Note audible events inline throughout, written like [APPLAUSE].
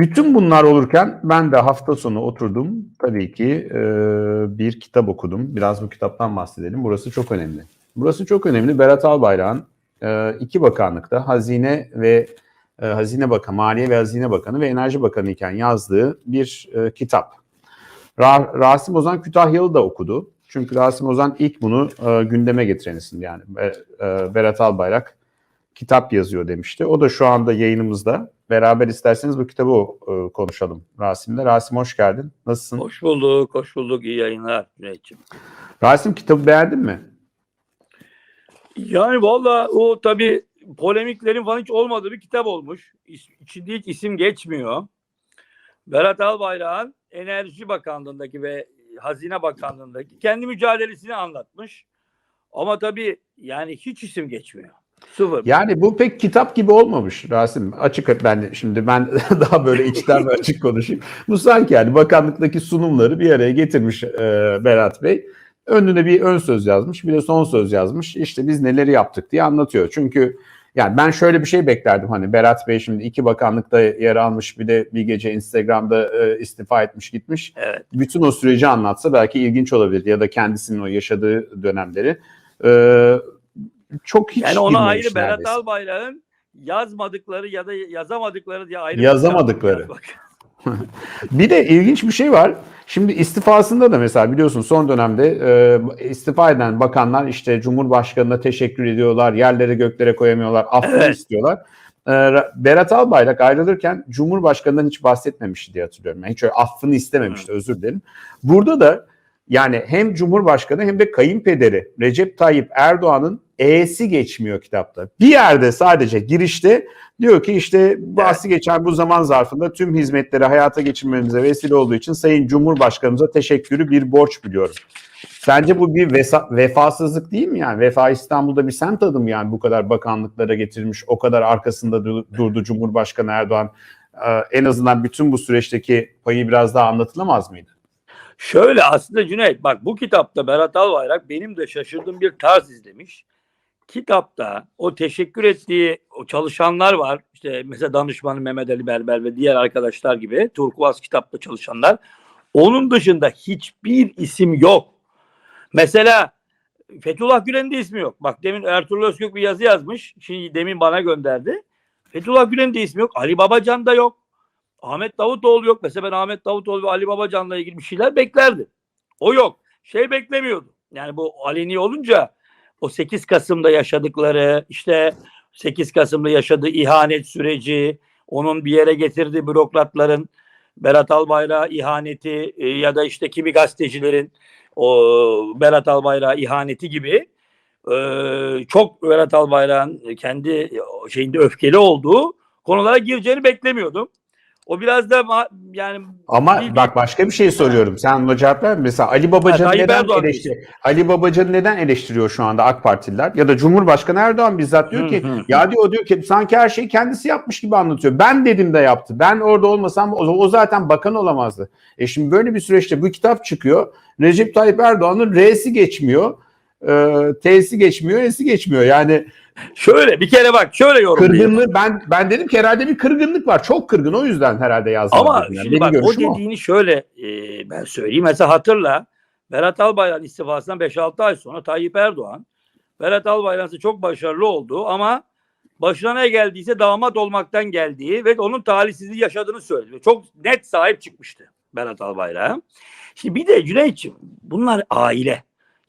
Bütün bunlar olurken ben de hafta sonu oturdum. Tabii ki e, bir kitap okudum. Biraz bu kitaptan bahsedelim. Burası çok önemli. Burası çok önemli. Berat Albayrak'ın e, iki bakanlıkta Hazine ve e, Hazine Bakanı, Maliye ve Hazine Bakanı ve Enerji Bakanı iken yazdığı bir e, kitap. Ra- Rasim Ozan Kütahyalı da okudu. Çünkü Rasim Ozan ilk bunu e, gündeme getiren isim yani. Be- e, Berat Albayrak kitap yazıyor demişti. O da şu anda yayınımızda. Beraber isterseniz bu kitabı e, konuşalım Rasim'le. Rasim hoş geldin. Nasılsın? Hoş bulduk, hoş bulduk. İyi yayınlar Cüneyt'ciğim. Rasim kitabı beğendin mi? Yani valla o tabii polemiklerin falan hiç olmadığı bir kitap olmuş. İçinde hiç isim geçmiyor. Berat Albayrak'ın Enerji Bakanlığı'ndaki ve Hazine Bakanlığı'ndaki kendi mücadelesini anlatmış. Ama tabii yani hiç isim geçmiyor. Sıfır. Yani bu pek kitap gibi olmamış Rasim. Açık ben şimdi ben [LAUGHS] daha böyle içten ve açık konuşayım. Bu sanki yani bakanlıktaki sunumları bir araya getirmiş e, Berat Bey. Önüne bir ön söz yazmış, bir de son söz yazmış. İşte biz neleri yaptık diye anlatıyor. Çünkü yani ben şöyle bir şey beklerdim hani Berat Bey şimdi iki bakanlıkta yer almış bir de bir gece Instagram'da e, istifa etmiş gitmiş. Evet. Bütün o süreci anlatsa belki ilginç olabilir ya da kendisinin o yaşadığı dönemleri. E, çok hiç Yani ona ayrı Berat neredeyse. Albayrak'ın yazmadıkları ya da yazamadıkları diye ayrı Yazamadıkları. [LAUGHS] Bir de ilginç bir şey var. Şimdi istifasında da mesela biliyorsun son dönemde e, istifa eden bakanlar işte Cumhurbaşkanı'na teşekkür ediyorlar, yerlere göklere koyamıyorlar, affını Evet. istiyorlar. E, Ra- Berat Albayrak ayrılırken Cumhurbaşkanı'ndan hiç bahsetmemişti diye hatırlıyorum. Yani hiç öyle affını istememişti özür dilerim. Burada da yani hem Cumhurbaşkanı hem de kayınpederi Recep Tayyip Erdoğan'ın E'si geçmiyor kitapta. Bir yerde sadece girişte diyor ki işte bahsi geçen bu zaman zarfında tüm hizmetleri hayata geçirmemize vesile olduğu için Sayın Cumhurbaşkanımıza teşekkürü bir borç biliyorum. Sence bu bir vesa- vefasızlık değil mi yani? Vefa İstanbul'da bir semt adı mı yani bu kadar bakanlıklara getirmiş, o kadar arkasında du- durdu Cumhurbaşkanı Erdoğan. Ee, en azından bütün bu süreçteki payı biraz daha anlatılamaz mıydı? Şöyle aslında Cüneyt bak bu kitapta Berat Albayrak benim de şaşırdığım bir tarz izlemiş. Kitapta o teşekkür ettiği o çalışanlar var. İşte mesela danışmanı Mehmet Ali Berber ve diğer arkadaşlar gibi Turkuaz kitapta çalışanlar. Onun dışında hiçbir isim yok. Mesela Fethullah Gülen'in de ismi yok. Bak demin Ertuğrul Özkök bir yazı yazmış. Şimdi demin bana gönderdi. Fethullah Gülen'in de ismi yok. Ali Babacan da yok. Ahmet Davutoğlu yok. Mesela ben Ahmet Davutoğlu ve Ali Babacan'la ilgili bir şeyler beklerdim. O yok. Şey beklemiyordum. Yani bu aleni olunca o 8 Kasım'da yaşadıkları işte 8 Kasım'da yaşadığı ihanet süreci, onun bir yere getirdiği bürokratların Berat Albayrak'a ihaneti e, ya da işte kimi gazetecilerin o Berat Albayrak'a ihaneti gibi e, çok Berat Albayrak'ın kendi şeyinde öfkeli olduğu konulara gireceğini beklemiyordum. O biraz da yani Ama Bir- bak başka bir şey soruyorum. Sen buna cevap ver. Mesela Ali Babacan'ı Ha, neden eleştiriyor? Ali Babacan'ı neden eleştiriyor şu anda AK Partililer? Ya da Cumhurbaşkanı Erdoğan bizzat diyor Hı ki hı. ya diyor diyor ki sanki her şeyi kendisi yapmış gibi anlatıyor. Ben dedim de yaptı. Ben orada olmasam o, o zaten bakan olamazdı. E şimdi böyle bir süreçte bu kitap çıkıyor. Recep Tayyip Erdoğan'ın R'si geçmiyor. E, T'si geçmiyor, S'si geçmiyor. Yani şöyle bir kere bak şöyle yorumlayayım. kırgınlığı ben ben dedim ki herhalde bir kırgınlık var. Çok kırgın o yüzden herhalde yazdım. Ama dedim yani. şimdi bak o görüşüm o. dediğini şöyle e, ben söyleyeyim. Mesela hatırla Berat Albayrak'ın istifasından 5-6 ay sonra Tayyip Erdoğan Berat Albayrak'ın çok başarılı olduğu ama başına ne geldiyse damat olmaktan geldiği ve onun talihsizliği yaşadığını söyledi. Çok net sahip çıkmıştı Berat Albayrak'a. Şimdi bir de Cüneyt'ciğim bunlar aile.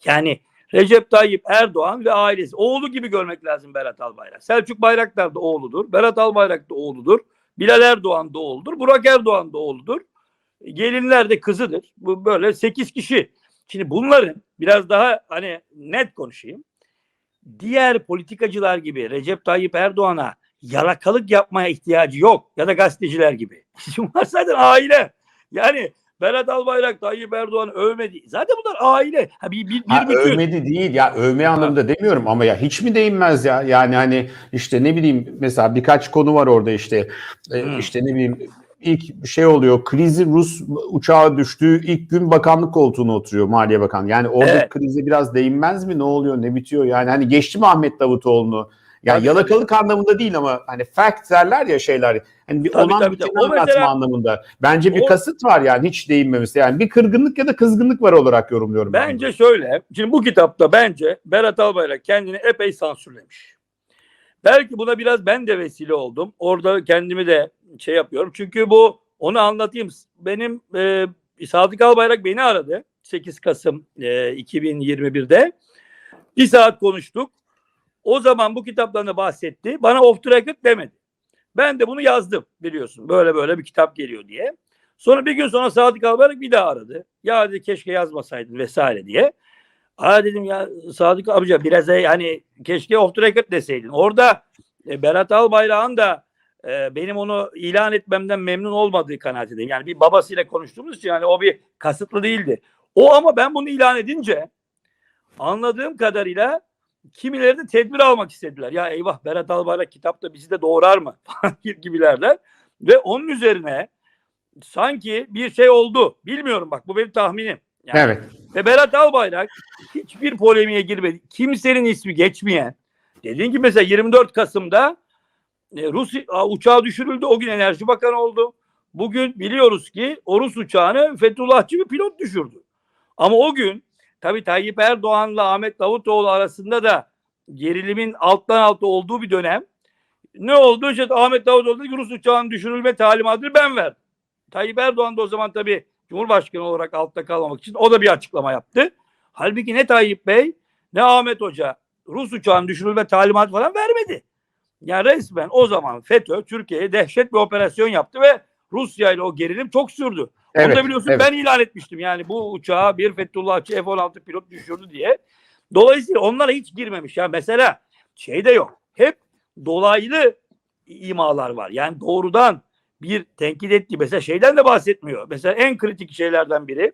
Yani Recep Tayyip Erdoğan ve ailesi. Oğlu gibi görmek lazım Berat Albayrak. Selçuk Bayraktar da oğludur. Berat Albayrak da oğludur. Bilal Erdoğan da oğludur. Burak Erdoğan da oğludur. Gelinler de kızıdır. Bu böyle 8 kişi. Şimdi bunların biraz daha hani net konuşayım. Diğer politikacılar gibi Recep Tayyip Erdoğan'a yalakalık yapmaya ihtiyacı yok. Ya da gazeteciler gibi. [LAUGHS] Bunlar zaten aile. Yani Berat Albayrak Tayyip Erdoğan övmedi. Zaten bunlar aile. Ha, bir, bir, bir Ha, bütün. övmedi değil ya övme anlamında demiyorum ama ya hiç mi değinmez ya yani hani işte ne bileyim mesela birkaç konu var orada işte e, Hmm. işte ne bileyim ilk şey oluyor krizi Rus uçağı düştüğü ilk gün bakanlık koltuğuna oturuyor Maliye Bakanı yani orada Evet. krize biraz değinmez mi ne oluyor ne bitiyor yani hani geçti mi Ahmet Davutoğlu'nu Yani Tabii, yalakalık anlamında değil ama hani fact derler ya şeyler. Hani bir Tabii, olan tabii, biteni tabii. O mesela- anlamında. Bence bir O- kasıt var yani hiç değinmemesi. Yani bir kırgınlık ya da kızgınlık var olarak yorumluyorum. ben Bence şöyle. Şimdi bu kitapta bence Berat Albayrak kendini epey sansürlemiş. Belki buna biraz ben de vesile oldum. Orada kendimi de şey yapıyorum. Çünkü bu onu anlatayım. Benim e, Sadık Albayrak beni aradı. 8 Kasım e, 2021'de. Bir saat konuştuk. O zaman bu kitaptan da bahsetti. Bana off the record demedi. Ben de bunu yazdım biliyorsun. Böyle böyle bir kitap geliyor diye. Sonra bir gün sonra Sadık Albayrak bir daha aradı. Ya dedi keşke yazmasaydın vesaire diye. Aa dedim ya Sadık amca biraz da hani keşke off the record deseydin. Orada e, Berat Albayrak'ın da e, benim onu ilan etmemden memnun olmadığı kanaatindeyim. Yani bir babasıyla konuştuğumuz için yani o bir kasıtlı değildi. O ama ben bunu ilan edince anladığım kadarıyla kimileri de tedbir almak istediler. Ya eyvah Berat Albayrak kitapta bizi de doğrar mı [LAUGHS] gibilerden. Ve onun üzerine sanki bir şey oldu. Bilmiyorum bak bu benim tahminim. Yani Evet. ve Berat Albayrak hiçbir polemiğe girmedi. Kimsenin ismi geçmeyen. Dediğin gibi mesela 24 Kasım'da e, Rus uçağı düşürüldü. O gün Enerji Bakanı oldu. Bugün biliyoruz ki o Rus uçağını Fethullahçı bir pilot düşürdü. Ama o gün tabii Tayyip Erdoğan'la Ahmet Davutoğlu arasında da gerilimin alttan alta olduğu bir dönem. Ne oldu? İşte Ahmet Davutoğlu Rus uçağının düşürülme talimatını ben verdim. Tayyip Erdoğan da o zaman tabii Cumhurbaşkanı olarak altta kalmamak için o da bir açıklama yaptı. Halbuki ne Tayyip Bey ne Ahmet Hoca Rus uçağının düşürülme talimatı falan vermedi. Yani resmen o zaman FETÖ Türkiye'ye dehşet bir operasyon yaptı ve Rusya ile o gerilim çok sürdü. Onu Evet, da biliyorsun evet. ben ilan etmiştim. Yani bu uçağı bir Fethullahçı F-16 pilot düşürdü diye. Dolayısıyla onlara hiç girmemiş. Ya mesela şey de yok. Hep dolaylı imalar var. Yani doğrudan bir tenkit ettiği mesela şeyden de bahsetmiyor. Mesela en kritik şeylerden biri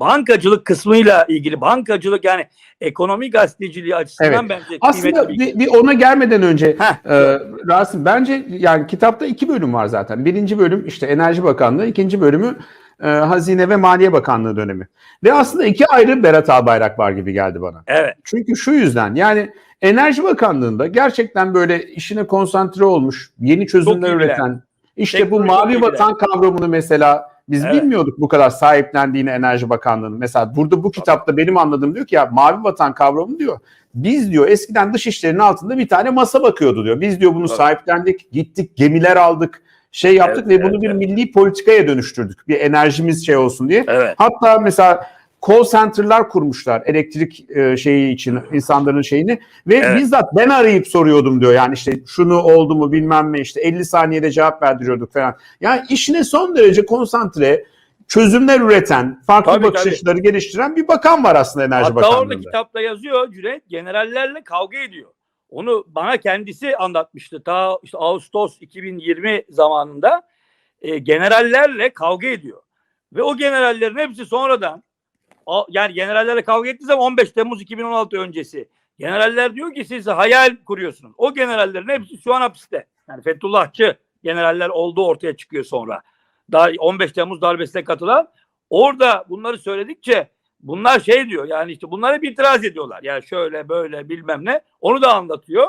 bankacılık kısmıyla ilgili bankacılık yani ekonomi gazeteciliği açısından Evet. bence Aslında bir bir, bir ona gelmeden önce Heh, e, Rasim bence yani kitapta iki bölüm var zaten. Birinci bölüm işte Enerji Bakanlığı, ikinci bölümü e, Hazine ve Maliye Bakanlığı dönemi. Ve aslında iki ayrı Berat Albayrak var gibi geldi bana. Evet. Çünkü şu yüzden yani Enerji Bakanlığı'nda gerçekten böyle işine konsantre olmuş, yeni çözümler üreten, işte bu Teknoloji çok mavi vatan kavramını mesela biz Evet. bilmiyorduk bu kadar sahiplendiğini Enerji Bakanlığı'nın. Mesela burada bu kitapta benim anladığım diyor ki ya mavi vatan kavramı diyor. Biz diyor eskiden dış işlerinin altında bir tane masa bakıyordu diyor. Biz diyor bunu Tabii. sahiplendik, gittik, gemiler aldık, şey yaptık Evet, ve bunu evet, bir evet. milli politikaya dönüştürdük. Bir enerjimiz şey olsun diye. Evet. Hatta mesela call center'lar kurmuşlar elektrik e, şeyi için insanların şeyini ve Evet. bizzat ben arayıp soruyordum diyor. Yani işte şunu oldu mu bilmem ne işte 50 saniyede cevap verdiriyorduk falan. Yani işine son derece konsantre çözümler üreten, farklı Tabii, bakış tabii. açıları geliştiren bir bakan var aslında Enerji Hatta orada Bakanlığı'nda. kitapta yazıyor Cüneyt generallerle kavga ediyor. Onu bana kendisi anlatmıştı. Ta işte Ağustos 2020 zamanında e, generallerle kavga ediyor. Ve o generallerin hepsi sonradan yani generallerle kavga ettiği zaman 15 Temmuz 2016 öncesi. Generaller diyor ki siz hayal kuruyorsunuz. O generallerin hepsi şu an hapiste. Yani Fethullahçı generaller olduğu ortaya çıkıyor sonra. Daha 15 Temmuz darbesine katılan orada bunları söyledikçe bunlar şey diyor yani işte bunlara hep itiraz ediyorlar. Yani şöyle böyle bilmem ne. Onu da anlatıyor.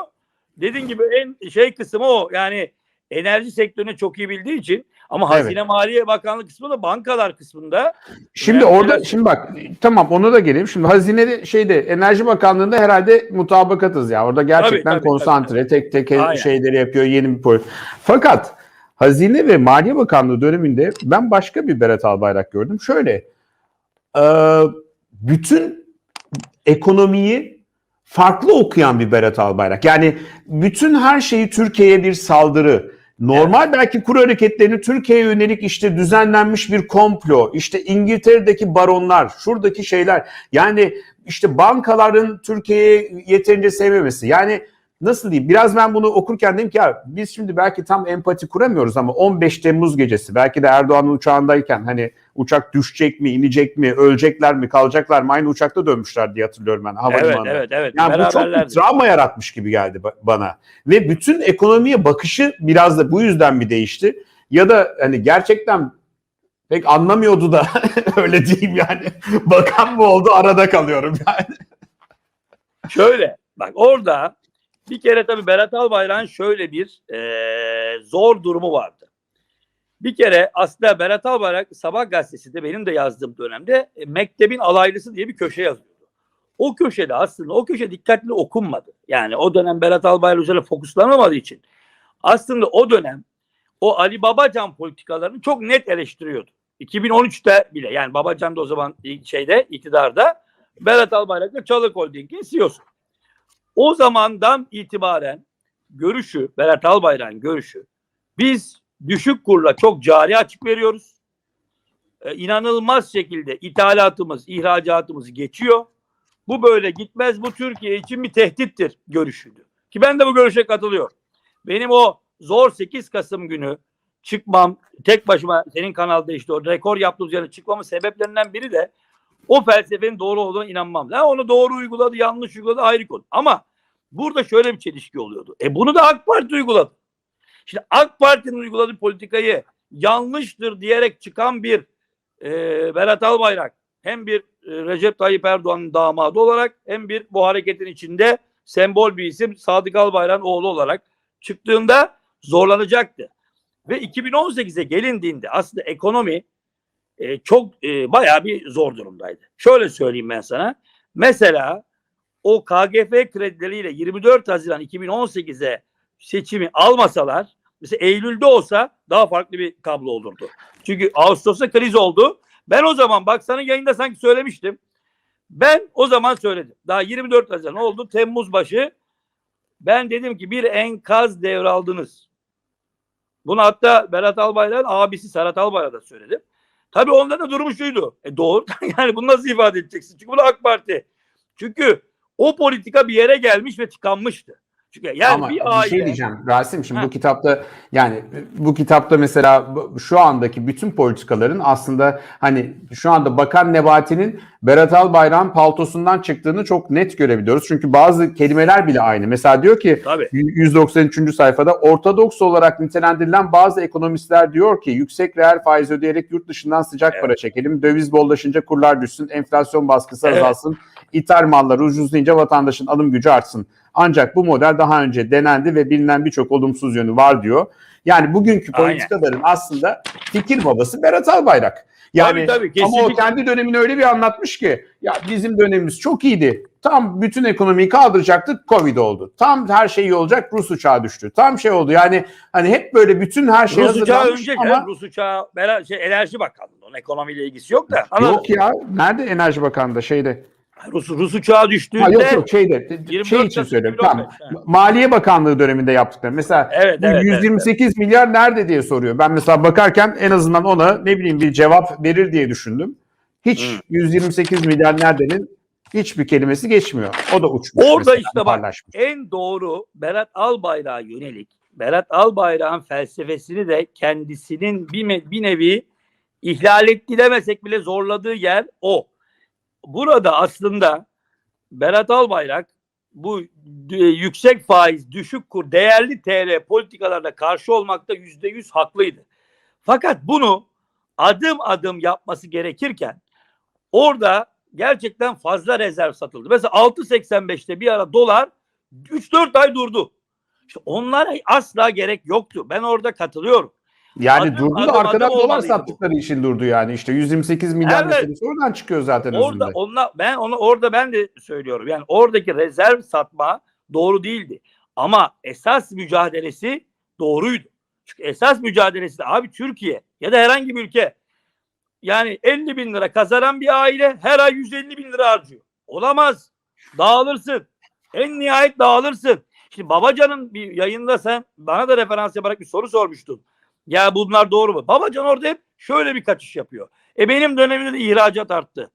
Dediğin gibi en şey kısmı o. Yani enerji sektörünü çok iyi bildiği için ama Evet. Hazine Maliye Bakanlığı kısmı da bankalar kısmında Şimdi orada biraz- şimdi bak tamam ona da geleyim. Şimdi hazinede şeyde Enerji Bakanlığı'nda herhalde mutabakatız ya. Orada gerçekten Tabii, tabii, konsantre tek tek Aynen. şeyleri yapıyor yeni bir politik. Fakat Hazine ve Maliye Bakanlığı döneminde ben başka bir Berat Albayrak gördüm. Şöyle bütün ekonomiyi farklı okuyan bir Berat Albayrak. Yani bütün her şeyi Türkiye'ye bir saldırı. Normal belki kur hareketlerini Türkiye'ye yönelik işte düzenlenmiş bir komplo, işte İngiltere'deki baronlar, şuradaki şeyler. Yani işte bankaların Türkiye'ye yeterince sevmemesi. Yani nasıl diyeyim biraz ben bunu okurken dedim ki ya biz şimdi belki tam empati kuramıyoruz ama 15 Temmuz gecesi belki de Erdoğan'ın uçağındayken hani uçak düşecek mi, inecek mi, ölecekler mi, kalacaklar mı aynı uçakta dönmüşler diye hatırlıyorum ben evet havalimanında. evet evet Yani bu çok bir travma yaratmış gibi geldi ba- bana. Ve bütün ekonomiye bakışı biraz da bu yüzden mi değişti? Ya da hani gerçekten pek anlamıyordu da [LAUGHS] öyle diyeyim yani. Bakan mı oldu arada kalıyorum yani. Şöyle bak orada Bir kere tabii Berat Albayrak'ın şöyle bir eee, zor durumu vardı. Bir kere aslında Berat Albayrak Sabah gazetesinde benim de yazdığım dönemde e, Mektebin Alaylısı diye bir köşe yazıyordu. O köşede aslında o köşe dikkatli okunmadı. Yani o dönem Berat Albayrak üzerine fokuslanamadığı için aslında o dönem o Ali Babacan politikalarını çok net eleştiriyordu. 2013'te bile yani Babacan da o zaman şeyde iktidarda Berat Albayrak da Çalık Holding'in CEO'su. O zamandan itibaren görüşü, Berat Albayrak'ın görüşü biz düşük kurla çok cari açık veriyoruz. Ee, inanılmaz şekilde ithalatımız, ihracatımız geçiyor. Bu böyle gitmez. Bu Türkiye için bir tehdittir görüşüydü. Ki ben de bu görüşe katılıyorum. Benim o zor 8 Kasım günü çıkmam, tek başıma senin kanalda işte o rekor yaptığımız yere çıkmamın sebeplerinden biri de o felsefenin doğru olduğuna inanmam. Ha, onu doğru uyguladı, yanlış uyguladı ayrı konu. Ama burada şöyle bir çelişki oluyordu. E bunu da AK Parti uyguladı. Şimdi AK Parti'nin uyguladığı politikayı yanlıştır diyerek çıkan bir e, Berat Albayrak hem bir e, Recep Tayyip Erdoğan'ın damadı olarak hem bir bu hareketin içinde sembol bir isim Sadık Albayrak'ın oğlu olarak çıktığında zorlanacaktı. Ve 2018'e gelindiğinde aslında ekonomi e, çok e, bayağı bir zor durumdaydı. Şöyle söyleyeyim ben sana. Mesela o KGF kredileriyle 24 Haziran 2018'e seçimi almasalar mesela Eylül'de olsa daha farklı bir kablo olurdu. Çünkü Ağustos'ta kriz oldu. Ben o zaman bak sana yayında sanki söylemiştim. Ben o zaman söyledim. Daha 24 Haziran oldu. Temmuz başı ben dedim ki bir enkaz devraldınız. Bunu hatta Berat Albayrak'ın abisi Serhat Albayrak'a da söyledim. Tabii onda da durumu şuydu. E doğru [LAUGHS] yani bunu nasıl ifade edeceksin? Çünkü bu da AK Parti. Çünkü o politika bir yere gelmiş ve tıkanmıştı. Çünkü yani Ama bir bir, aile şey diyeceğim Rasim şimdi Ha. bu kitapta yani bu kitapta mesela şu andaki bütün politikaların aslında hani şu anda Bakan Nebati'nin Berat Albayrak'ın paltosundan çıktığını çok net görebiliyoruz. Çünkü bazı kelimeler bile aynı. Mesela diyor ki tabii 193. sayfada ortodoks olarak nitelendirilen bazı ekonomistler diyor ki yüksek reel faiz ödeyerek yurt dışından sıcak Evet. para çekelim. Döviz bollaşınca kurlar düşsün, enflasyon baskısı Evet. azalsın, ithal mallar ucuzlayınca vatandaşın alım gücü artsın. Ancak bu model daha önce denendi ve bilinen birçok olumsuz yönü var diyor. Yani bugünkü Aynen. politikaların aslında fikir babası Berat Albayrak. Yani Tabii, tabii, ama o kesinlikle. kendi dönemini öyle bir anlatmış ki ya bizim dönemimiz çok iyiydi. Tam bütün ekonomiyi kaldıracaktık Covid oldu. Tam her şey iyi olacak Rus uçağı düştü. Tam şey oldu yani hani hep böyle bütün her şey Rus uçağı önce ama canım, Rus uçağı şey, Enerji Bakanlığı. Onun ekonomiyle ilgisi yok da. Ama yok ya nerede Enerji Bakanı'nda şeyde Rus, Rus uçağı düştüğünde ha, yok yok şeyde 24 şey için söylüyorum 2015, tamam. Maliye Bakanlığı döneminde yaptıkları. Mesela Evet, bu evet, evet, 128 milyar nerede diye soruyor. Ben mesela bakarken en azından ona ne bileyim bir cevap verir diye düşündüm. Hiç Hı. 128 milyar neredenin hiçbir kelimesi geçmiyor. O da uçmuş. Orada mesela, işte bak paylaşmış. en doğru Berat Albayrak'a yönelik Berat Albayrak'ın felsefesini de kendisinin bir, bir nevi ihlal etti demesek bile zorladığı yer o. Burada aslında Berat Albayrak bu d- yüksek faiz, düşük kur, değerli TL politikalarına karşı olmakta yüzde yüz haklıydı. Fakat bunu adım adım yapması gerekirken orada gerçekten fazla rezerv satıldı. Mesela 6.85'te bir ara dolar 3-4 ay durdu. İşte onlara asla gerek yoktu. Ben orada katılıyorum. Yani adım durdu da adım arkadan adım dolar olmalıydı bu. sattıkları için durdu yani. İşte 128 milyar Evet. meselesi oradan çıkıyor zaten Orada özünde. onunla ben onu orada ben de söylüyorum. Yani oradaki rezerv satma doğru değildi. Ama esas mücadelesi doğruydu. Çünkü esas mücadelesi de abi Türkiye ya da herhangi bir ülke yani 50 bin lira kazanan bir aile her ay 150 bin lira harcıyor. Olamaz. Dağılırsın. En nihayet dağılırsın. Şimdi Babacan'ın bir yayında sen bana da referans yaparak bir soru sormuştun. Ya bunlar doğru mu? Babacan orada hep şöyle bir kaçış yapıyor. E benim dönemimde de ihracat arttı.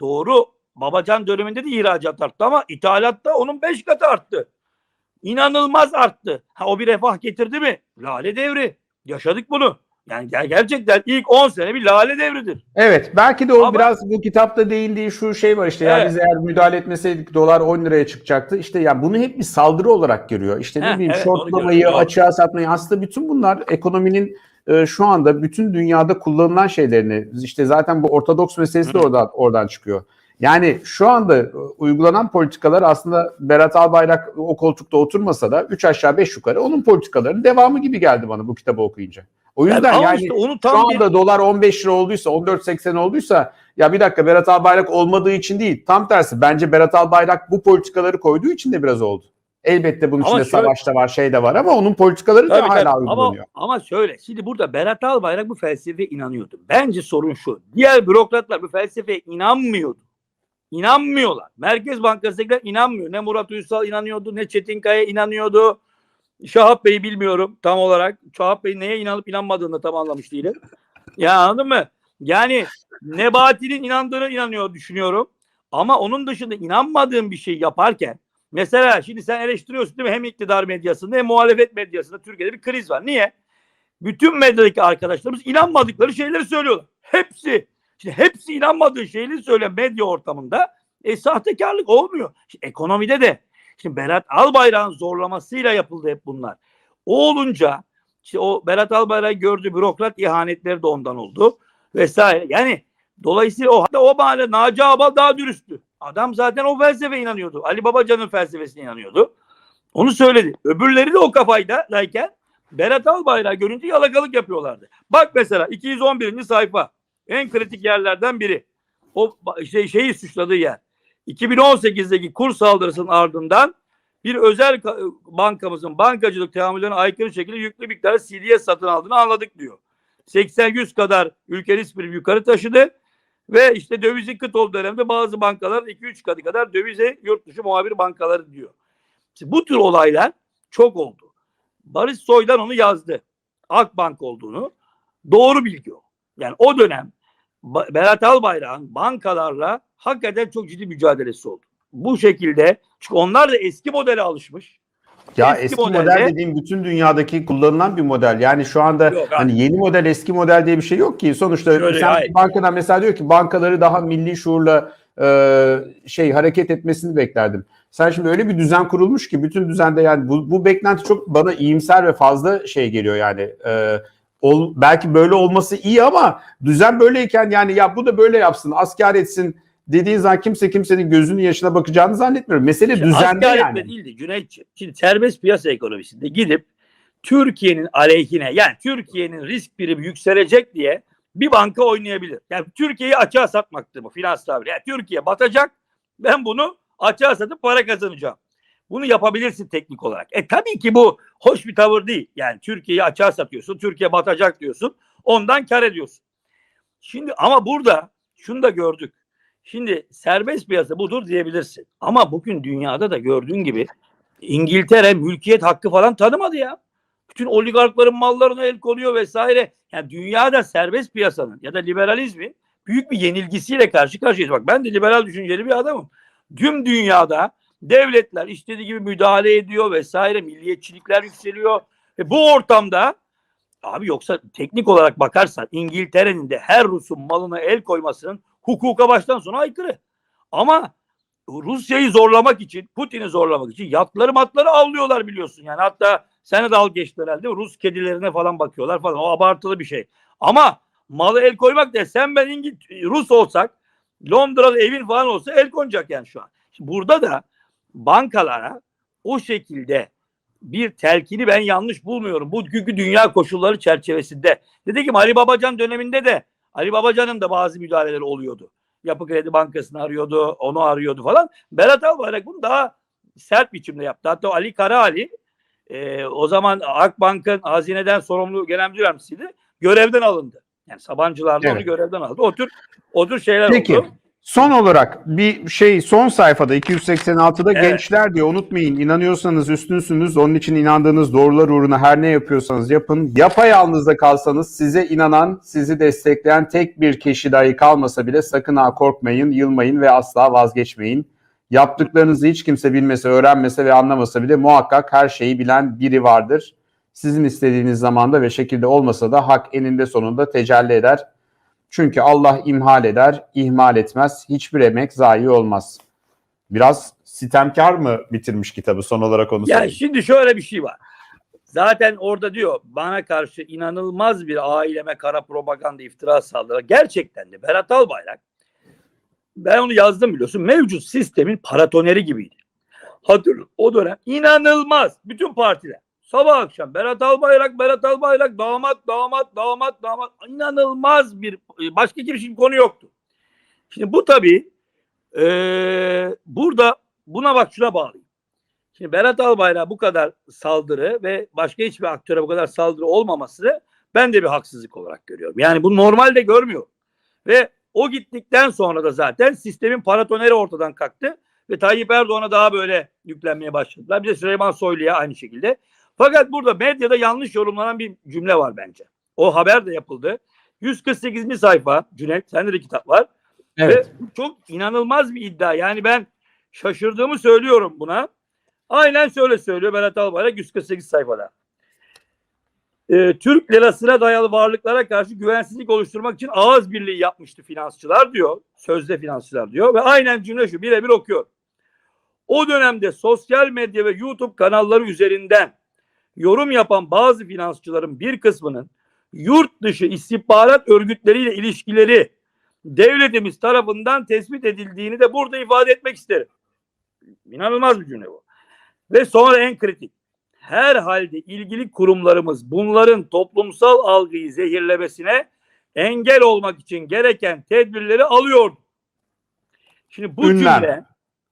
Doğru. Babacan döneminde de ihracat arttı ama ithalatta onun 5 katı arttı. İnanılmaz arttı. Ha, o bir refah getirdi mi? Lale devri. Yaşadık bunu. Yani ger- gerçekten ilk 10 sene bir lale devridir. Evet belki de o Ama- biraz bu kitapta değindiği şu şey var işte yani Evet. biz eğer müdahale etmeseydik dolar 10 liraya çıkacaktı. İşte ya bunu hep bir saldırı olarak görüyor. İşte ne bileyim evet, doğru. açığa satmayı aslında bütün bunlar ekonominin e, şu anda bütün dünyada kullanılan şeylerini işte zaten bu ortodoks meselesi de oradan oradan çıkıyor. Yani şu anda e, uygulanan politikalar aslında Berat Albayrak o koltukta oturmasa da 3 aşağı 5 yukarı onun politikalarının devamı gibi geldi bana bu kitabı okuyunca. O yüzden ama yani işte onu şu tam bir anda dolar 15 lira olduysa 14.80 olduysa ya bir dakika Berat Albayrak olmadığı için değil. Tam tersi bence Berat Albayrak bu politikaları koyduğu için de biraz oldu. Elbette bunun Ama içinde şöyle- savaş da var şey de var ama onun politikaları da Tabii, hala tabii. Ama, uygulanıyor. ama şöyle şimdi burada Berat Albayrak bu felsefeye inanıyordu. Bence sorun şu. Diğer bürokratlar bu felsefeye inanmıyordu. İnanmıyorlar. Merkez Bankası'ndakiler inanmıyor. Ne Murat Uysal inanıyordu ne Çetin Kaya inanıyordu. Şahap Bey'i bilmiyorum tam olarak. Şahap Bey neye inanıp inanmadığını tam anlamış değilim. Ya anladın mı? Yani Nebati'nin inandığını inanıyor düşünüyorum. Ama onun dışında inanmadığım bir şey yaparken mesela şimdi sen eleştiriyorsun değil mi? Hem iktidar medyasında hem muhalefet medyasında Türkiye'de bir kriz var. Niye? Bütün medyadaki arkadaşlarımız inanmadıkları şeyleri söylüyorlar. Hepsi. Şimdi hepsi inanmadığı şeyleri söyleyen medya ortamında e, sahtekarlık olmuyor. Şimdi ekonomide de şimdi Berat Albayrak'ın zorlamasıyla yapıldı hep bunlar. O olunca işte o Berat Albayrak gördüğü bürokrat ihanetleri de ondan oldu vesaire. Yani dolayısıyla o hatta o bahane Naci Abal daha dürüsttü. Adam zaten o felsefeye inanıyordu. Ali Babacan'ın felsefesine inanıyordu. Onu söyledi. Öbürleri de o kafaylayken Berat Albayrak görünce yalakalık yapıyorlardı. Bak mesela 211. sayfa. En kritik yerlerden biri. O şey, şeyi suçladığı yer. 2018'deki kur saldırısının ardından bir özel ka- bankamızın bankacılık teamüllerine aykırı şekilde yüklü miktarda CDS satın aldığını anladık diyor. 80-100 kadar ülke risk primi yukarı taşıdı ve işte dövizin kıt olduğu dönemde bazı bankalar 2-3 katı kadar dövize yurt dışı muhabir bankaları diyor. Şimdi bu tür olaylar çok oldu. Barış Soydan onu yazdı. Akbank olduğunu. Doğru bilgi o. Yani o dönem Berat Albayrak'ın bankalarla hakikaten çok ciddi mücadelesi oldu. Bu şekilde çünkü onlar da eski modele alışmış. Ya Eski eski, model dediğim bütün dünyadaki kullanılan bir model. Yani şu anda Yok abi. hani yeni model eski model diye bir şey yok ki. Sonuçta Şöyle, sen hayır. bankadan mesela diyor ki bankaları daha milli şuurla e, şey hareket etmesini beklerdim. Sen şimdi öyle bir düzen kurulmuş ki bütün düzende yani bu, bu beklenti çok bana iyimser ve fazla şey geliyor yani. E, ol, belki böyle olması iyi ama düzen böyleyken yani ya bu da böyle yapsın, asker etsin dediğin zaman kimse kimsenin gözünün yaşına bakacağını zannetmiyorum. Mesele Şimdi düzende asgari yani. değildi Cüneyt'ciğim. Şimdi serbest piyasa ekonomisinde gidip Türkiye'nin aleyhine yani Türkiye'nin risk primi yükselecek diye bir banka oynayabilir. Yani Türkiye'yi açığa satmaktır bu finans tabiri. Yani Türkiye batacak ben bunu açığa satıp para kazanacağım. Bunu yapabilirsin teknik olarak. E tabii ki bu hoş bir tavır değil. Yani Türkiye'yi açığa satıyorsun. Türkiye batacak diyorsun. Ondan kar ediyorsun. Şimdi ama burada şunu da gördük. Şimdi serbest piyasa budur diyebilirsin. Ama bugün dünyada da gördüğün gibi İngiltere mülkiyet hakkı falan tanımadı ya. Bütün oligarkların mallarına el konuyor vesaire. Yani dünyada serbest piyasanın ya da liberalizmin büyük bir yenilgisiyle karşı karşıyayız. Bak ben de liberal düşünceli bir adamım. Tüm dünyada devletler istediği gibi müdahale ediyor vesaire. Milliyetçilikler yükseliyor. Ve bu ortamda abi yoksa teknik olarak bakarsan İngiltere'nin de her Rus'un malına el koymasının hukuka baştan sona aykırı. Ama Rusya'yı zorlamak için, Putin'i zorlamak için yatları matları avlıyorlar biliyorsun. Yani hatta sene dal geçti herhalde. Rus kedilerine falan bakıyorlar falan. O abartılı bir şey. Ama malı el koymak da sen ben İngiliz Rus olsak Londra'da evin falan olsa el konacak yani şu an. Şimdi burada da bankalara o şekilde bir telkini ben yanlış bulmuyorum. Bugünkü dünya koşulları çerçevesinde. Dedi ki Ali Babacan döneminde de Ali Babacan'ın da bazı müdahaleleri oluyordu. Yapı Kredi Bankası'nı arıyordu, onu arıyordu falan. Berat Albayrak bunu daha sert biçimde yaptı. Hatta Ali Karaali e, o zaman Akbank'ın hazineden sorumlu genel müdür yardımcısıydı. Görevden alındı. Yani Sabancılar'da onu Evet. görevden aldı. O tür o tür şeyler Peki. oldu. Son olarak bir şey son sayfada 286'da Evet. gençler diyor unutmayın inanıyorsanız üstünsünüz onun için inandığınız doğrular uğruna her ne yapıyorsanız yapın. Yapayalnız da kalsanız size inanan sizi destekleyen tek bir kişi dahi kalmasa bile sakın ha korkmayın yılmayın ve asla vazgeçmeyin. Yaptıklarınızı hiç kimse bilmese öğrenmese ve anlamasa bile muhakkak her şeyi bilen biri vardır. Sizin istediğiniz zamanda ve şekilde olmasa da hak eninde sonunda tecelli eder. Çünkü Allah imhal eder, ihmal etmez. Hiçbir emek zayi olmaz. Biraz sitemkar mı bitirmiş kitabı son olarak onu Ya söyleyeyim. şimdi şöyle bir şey var. Zaten orada diyor bana karşı inanılmaz bir aileme kara propaganda iftira saldırı. Gerçekten de Berat Albayrak ben onu yazdım biliyorsun. Mevcut sistemin paratoneri gibiydi. Hatır o dönem inanılmaz bütün partiler. Sabah akşam Berat Albayrak, Berat Albayrak, damat, damat, damat, damat. İnanılmaz bir başka kimsenin konu yoktu. Şimdi bu tabii eee, burada buna bak şuna bağlayayım. Şimdi Berat Albayrak bu kadar saldırı ve başka hiçbir aktöre bu kadar saldırı olmaması ben de bir haksızlık olarak görüyorum. Yani bu normalde görmüyorum. Ve o gittikten sonra da zaten sistemin paratoneri ortadan kalktı ve Tayyip Erdoğan'a daha böyle yüklenmeye başladılar. Bir de Süleyman Soylu'ya aynı şekilde. Fakat burada medyada yanlış yorumlanan bir cümle var bence. O haber de yapıldı. 148. sayfa Cüneyt sende de kitap var. Evet. Ve çok inanılmaz bir iddia. Yani ben şaşırdığımı söylüyorum buna. Aynen şöyle söylüyor Berat Albayrak 148 sayfada. Ee, Türk lirasına dayalı varlıklara karşı güvensizlik oluşturmak için ağız birliği yapmıştı finansçılar diyor. Sözde finansçılar diyor ve aynen cümle şu birebir okuyor. O dönemde sosyal medya ve YouTube kanalları üzerinden yorum yapan bazı finansçıların bir kısmının yurt dışı istihbarat örgütleriyle ilişkileri devletimiz tarafından tespit edildiğini de burada ifade etmek isterim. İnanılmaz bir cümle bu. Ve sonra en kritik. Herhalde ilgili kurumlarımız bunların toplumsal algıyı zehirlemesine engel olmak için gereken tedbirleri alıyordu. Şimdi bu Ünlem. cümle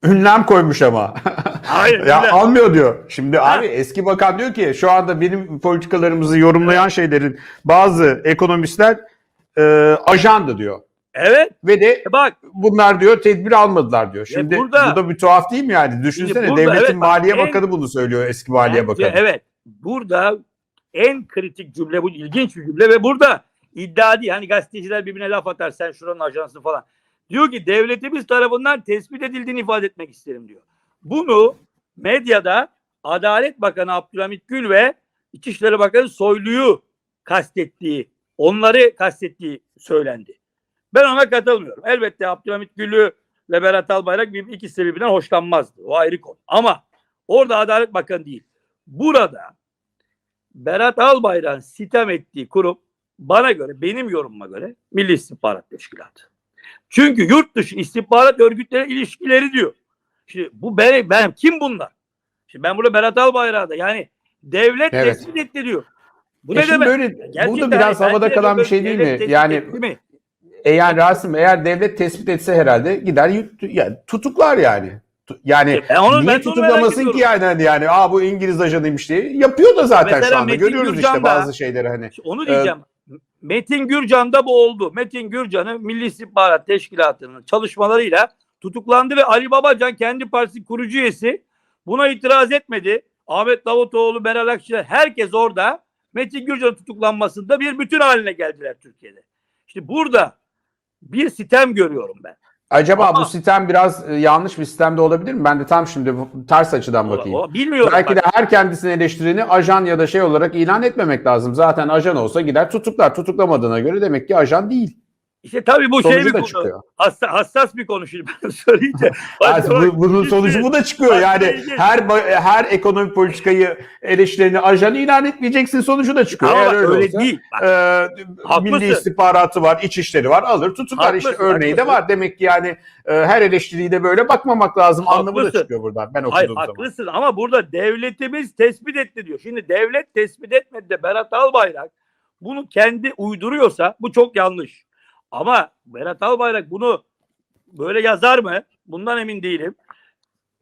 Ünlem koymuş ama. [LAUGHS] Hayır, ya ünlem. almıyor diyor. Şimdi Ha. abi eski bakan diyor ki şu anda benim politikalarımızı yorumlayan şeylerin bazı ekonomistler e, ajandı diyor. evet Ve de e bak bunlar diyor tedbir almadılar diyor. Şimdi burada- bu da bir tuhaf değil mi yani? Düşünsene burada devletin evet bak, Maliye en- Bakanı bunu söylüyor eski Maliye Bakanı. Evet. Burada en kritik cümle bu ilginç bir cümle ve burada iddia değil. Hani gazeteciler birbirine laf atar sen şuranın ajansı falan. Diyor ki devletimiz tarafından tespit edildiğini ifade etmek isterim diyor. Bunu medyada Adalet Bakanı Abdülhamit Gül ve İçişleri Bakanı Soylu'yu kastettiği, onları kastettiği söylendi. Ben ona katılmıyorum. Elbette Abdülhamit Gül'ü ve Berat Albayrak bir ikisi de birbirinden hoşlanmazdı. O ayrı konu. Ama orada Adalet Bakanı değil. Burada Berat Albayrak'ın sitem ettiği kurum bana göre, benim yorumuma göre Milli İstihbarat Teşkilatı. Çünkü yurt dışı istihbarat örgütleri ilişkileri diyor. Şimdi bu ben, ben kim bunlar? Şimdi ben burada Berat Albayrak'a da yani devlet Evet. tespit etti diyor. Bu E ne demek? böyle Gerçekten bu da biraz hani havada kalan bir şey değil mi? Yani etti mi? e yani Rasim eğer devlet tespit etse herhalde gider yani tutuklar yani. Yani Ben onu- ben niye onu merak tutuklamasın ki yani hani yani aa bu İngiliz ajanıymış diye yapıyor da zaten Mesela şu anda Metin görüyoruz Gürcan işte bazı şeyleri hani. Onu diyeceğim. Metin Gürcan'da bu oldu. Metin Gürcan'ı Milli İstihbarat Teşkilatı'nın çalışmalarıyla tutuklandı ve Ali Babacan kendi partisi kurucu üyesi buna itiraz etmedi. Ahmet Davutoğlu, Meral Akşener herkes orada Metin Gürcan'ın tutuklanmasında bir bütün haline geldiler Türkiye'de. İşte burada bir sitem görüyorum ben. Acaba Ama- bu sistem biraz e, yanlış bir sistemde olabilir mi? Ben de tam şimdi bu ters açıdan bakayım. O, bilmiyorum. Belki bak. de her kendisini eleştireni ajan ya da şey olarak ilan etmemek lazım. Zaten ajan olsa gider tutuklar. Tutuklamadığına göre demek ki ajan değil. İşte tabii bu şey Sonucu bir da konu. çıkıyor. Hassas, hassas bir konu şimdi ben [LAUGHS] söyleyince. Yani bu- bunun sonucu bu da çıkıyor. Yani her her ekonomi politikayı eleştireni ajan ilan etmeyeceksin sonucu da çıkıyor. Ama Eğer öyle, öyle olsa, değil. Bak, e, Haklısın. milli istihbaratı var, içişleri var, alır tutuklar. İşte Haklısın, örneği de haklısın. var. Demek ki yani e, her eleştiriyi de böyle bakmamak lazım. Anlamı da Haklısın. çıkıyor buradan. Ben Hayır okuduğum zaman. haklısın ama burada devletimiz tespit etti diyor. Şimdi devlet tespit etmedi de Berat Albayrak bunu kendi uyduruyorsa bu çok yanlış. Ama Berat Albayrak bunu böyle yazar mı? Bundan emin değilim.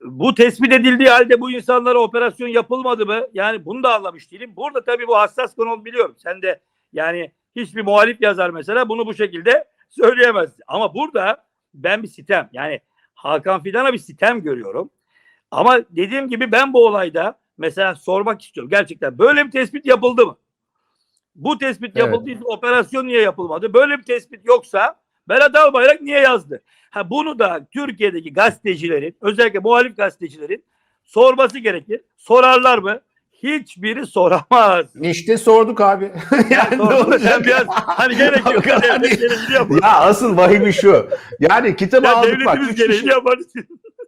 Bu tespit edildiği halde bu insanlara operasyon yapılmadı mı? Yani bunu da anlamış değilim. Burada tabii bu hassas konu biliyorum. Sen de yani hiçbir muhalif yazar mesela bunu bu şekilde söyleyemez. Ama burada ben bir sitem yani Hakan Fidan'a bir sitem görüyorum. Ama dediğim gibi ben bu olayda mesela sormak istiyorum. Gerçekten böyle bir tespit yapıldı mı? Bu tespit Evet. yapıldıysa operasyon niye yapılmadı? Böyle bir tespit yoksa Berat Albayrak niye yazdı? Ha bunu da Türkiye'deki gazetecilerin özellikle muhalif gazetecilerin sorması gerekir. Sorarlar mı? Hiçbiri soramaz. İşte sorduk abi. [LAUGHS] yani ne olacak? biraz hani gerek yok. Yapar. ya asıl vahimi şu. Yani kitabı Ya aldık bak. Üç kişi,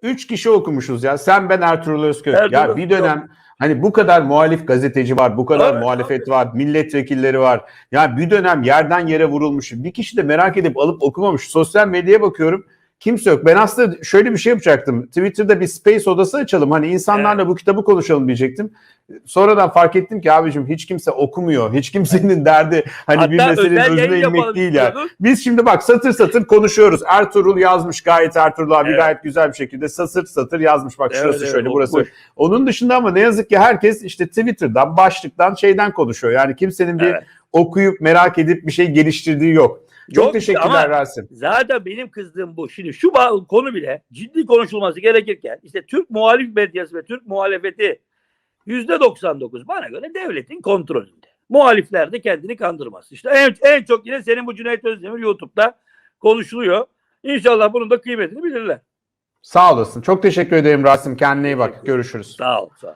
üç kişi okumuşuz ya. Sen ben Ertuğrul Özkök. Ertuğrul ya bir dönem hani bu kadar muhalif gazeteci var, bu kadar Evet, muhalefet var, milletvekilleri var. Ya bir dönem yerden yere vurulmuş. Bir kişi de merak edip alıp okumamış. Sosyal medyaya bakıyorum. Kimse yok. Ben aslında şöyle bir şey yapacaktım. Twitter'da bir space odası açalım. Hani insanlarla bu kitabı konuşalım diyecektim. Sonradan fark ettim ki abicim hiç kimse okumuyor. Hiç kimsenin derdi hani bir meselenin özüne inmek değil yani. Biz şimdi bak satır satır konuşuyoruz. Ertuğrul yazmış gayet Ertuğrul abi Evet. gayet güzel bir şekilde satır satır yazmış. Bak Evet, şurası evet, şöyle okumuş. burası. Onun dışında ama ne yazık ki herkes işte Twitter'dan başlıktan şeyden konuşuyor. Yani kimsenin bir Evet. okuyup merak edip bir şey geliştirdiği yok. Çok Yok, teşekkürler Rasim. Zaten benim kızdığım bu. Şimdi şu konu bile ciddi konuşulması gerekirken işte Türk muhalif medyası ve Türk muhalefeti yüzde 99 bana göre devletin kontrolünde. Muhalifler de kendini kandırmaz. İşte en, en çok yine senin bu Cüneyt Özdemir YouTube'da konuşuluyor. İnşallah bunun da kıymetini bilirler. Sağ olasın. Çok teşekkür ederim Rasim. Kendine iyi bak. Görüşürüz. Sağ ol. Sağ ol.